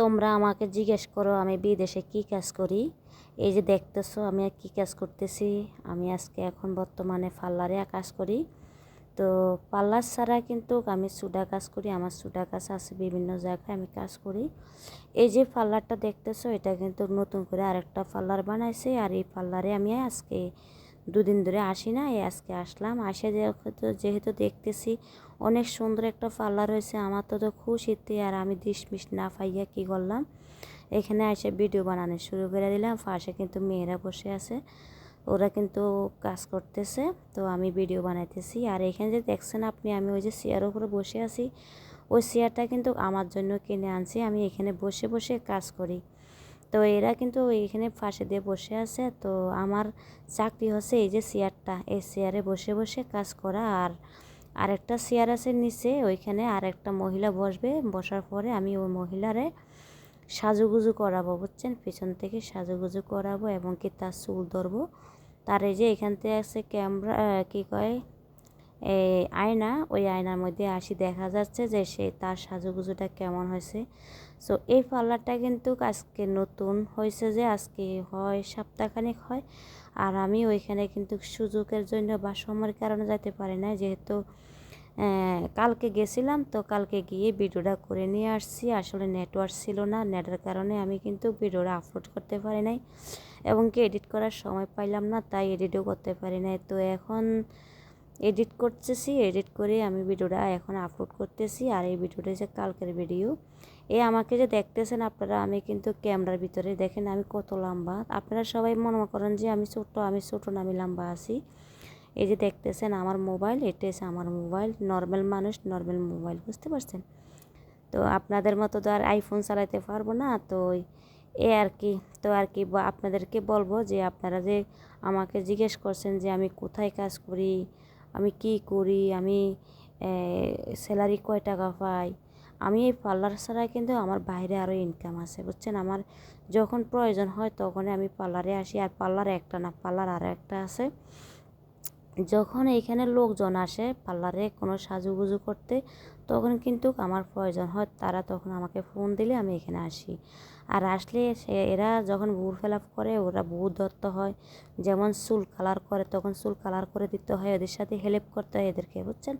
তোমরা আমাকে জিজ্ঞেস করো, আমি বিদেশে কি কাজ করি? এই যে দেখতেছো, আমি কী কাজ করতেছি? আমি আজকে এখন বর্তমানে পার্লারে কাজ করি। তো পার্লার ছাড়া কিন্তু আমি সুডা কাজ করি, আমার সুডা কাজ আছে বিভিন্ন জায়গায় আমি কাজ করি। এই যে পার্লারটা দেখতেছো, এটা কিন্তু নতুন করে আরেকটা পার্লার বানাইছে, আর এই পার্লারে আমি আজকে দুদিন ধরে আসি না, এই আজকে আসলাম। আসে যেহেতু যেহেতু দেখতেছি অনেক সুন্দর একটা পার্লার হয়েছে আমার তো তো খুশিতে আর আমি ডিসমিস না পাইয়া কী করলাম? এখানে এসে ভিডিও বানানো শুরু করে দিলাম। পাশে কিন্তু মেয়েরা বসে আছে, ওরা কিন্তু কাজ করতেছে, তো আমি ভিডিও বানাইতেছি। আর এখানে যে দেখছেন আপনি, আমি ওই যে চেয়ার উপরে বসে আছি। ওই চেয়ারটা কিন্তু আমার জন্য কিনে আনছি, আমি এখানে বসে বসে কাজ করি। তো এরা কিন্তু এখানে ফাঁসে দিয়ে বসে আছে। তো আমার চাকরি হচ্ছে এই যে চেয়ারটা এই চেয়ারে বসে বসে কাজ করা। আর আরেকটা চেয়ার আছে নিচে, ওইখানে আরেকটা মহিলা বসবে। বসার পরে আমি ওই মহিলারে সাজুগুজু করাবো, বুঝছেন? পিছন থেকে সাজুগুজু করাবো এবং কি তার চুল ধরবো। তার এই যে এখান থেকে আছে ক্যামেরা কী কয়? এই আয়না, ওই আয়নার মধ্যে আসি দেখা যাচ্ছে যে সে তার সাজুগুজুটা কেমন হয়েছে। সো এই পার্লারটা কিন্তু আজকে নতুন হয়েছে যে আজকে হয় সপ্তাহখানেক হয়। আর আমি ওইখানে কিন্তু সুযোগের জন্য বা সময়ের কারণে যেতে পারি না যেহেতু কালকে গেছিলাম তো কালকে গিয়ে ভিডিওটা করে নিয়ে আসছি। আসলে নেটওয়ার্ক ছিল না, নেটের কারণে আমি কিন্তু ভিডিওটা আপলোড করতে পারি নাই। এবং কি এডিট করার সময় পাইলাম না, তাই এডিটও করতে পারি নাই। তো এখন এডিট করতেছি, এডিট করে আমি ভিডিওটা এখন আপলোড করতেছি। আর এই ভিডিওটা হচ্ছে কালকের ভিডিও এই আমাকে যে দেখতেছেন আপনারা, আমি কিন্তু ক্যামেরার ভিতরে দেখেন আমি কত লম্বা। আপনারা সবাই মনে করেন যে আমি ছোট্ট আমি ছোটো না, আমি লম্বা আছি। এই যে দেখতেছেন আমার মোবাইল এটা হচ্ছে আমার মোবাইল নর্মাল মানুষ নর্মাল মোবাইল বুঝতে পারছেন? তো আপনাদের মতো তো আর আইফোন চালাইতে পারব না, তো এ আর কি, তো আর কি আপনাদেরকে বলব যে আপনারা যে আমাকে জিজ্ঞেস করছেন যে আমি কোথায় কাজ করি আমি কি করি? আমি স্যালারি কয় টাকা পাই? আমি এই পার্লার ছাড়া কিন্তু আমার বাইরে আরও ইনকাম আছে, বুঝছেন? আমার যখন প্রয়োজন হয় তখনই আমি পার্লারে আসি। আর পার্লার একটা না পার্লার আরও একটা আছে। যখন এইখানে লোকজন আসে পার্লারে কোনো সাজুগুজু করতে, তখন কিন্তু আমার প্রয়োজন হয়, তারা তখন আমাকে ফোন দিলে আমি এখানে আসি। আর আসলে সে, এরা যখন বুর ফেল করে, ওরা বুট ধরতে হয়। যেমন চুল কালার করে, তখন চুল কালার করে দিতে হয়, ওদের সাথে হেল্প করতে হয় এদেরকে, বুঝছেন?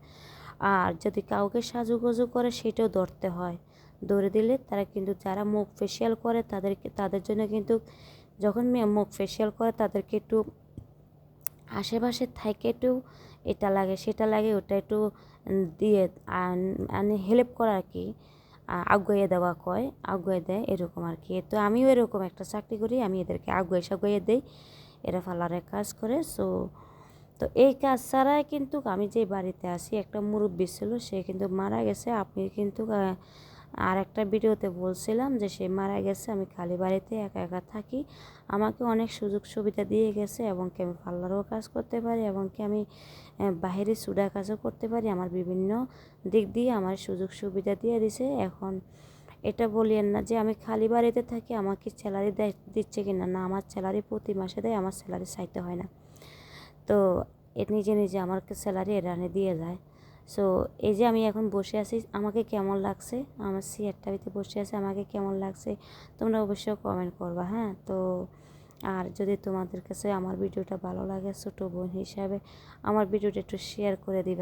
আর যদি কাউকে সাজুগুজু করে, সেটাও ধরতে হয়। ধরে দিলে তারা কিন্তু, যারা মুখ ফেসিয়াল করে, তাদেরকে, তাদের জন্য কিন্তু, যখন মুখ ফেসিয়াল করে, তাদেরকে একটু আশেপাশে থাকে একটু এটা লাগে, সেটা লাগে, ওটা একটু দিয়ে মানে হেল্প করা আর কি আগুয়ে দেওয়া কয়, আগুয়ে দেয়, এরকম আর কি তো আমিও এরকম একটা চাকরি করি, আমি এদেরকে আগুয়ে সাগুয়ে দেই, এরা ফালারে কাজ করে সো তো এই কাজ ছাড়াই কিন্তু আমি যে বাড়িতে আসি একটা মুরব্বী ছিল, সে কিন্তু মারা গেছে, আপনি কিন্তু আর একটা ভিডিওতে বলছিলাম যে সে মারা গেছে, আমি খালি বাড়িতে একা একা থাকি। আমাকে অনেক সুযোগ সুবিধা দিয়ে গেছে এবং কি আমি পার্লারও কাজ করতে পারি এবং কি আমি বাহিরে সুডা কাজও করতে পারি। আমার বিভিন্ন দিক দিয়ে আমার সুযোগ সুবিধা দিয়ে দিছে। এখন এটা বলিয়েন না যে আমি খালি বাড়িতে থাকি, আমাকে স্যালারি দেয়, দিচ্ছে কি না, আমার স্যালারি প্রতি মাসে দেয়, আমার স্যালারি চাইতে হয় না। তো নিজে নিজে আমাকে স্যালারি এরানে দিয়ে যায়। সো এই যে আমি এখন বসে আছি, আমাকে কেমন লাগছে? আমার সিয়ারটা ভিতরে বসে আছে, আমাকে কেমন লাগছে? তোমরা অবশ্যই কমেন্ট করবা হ্যাঁ? তো, আর যদি তোমাদের কাছে আমার ভিডিওটা ভালো লাগে, ছোটো বোন হিসাবে আমার ভিডিওটা একটু শেয়ার করে দিবে।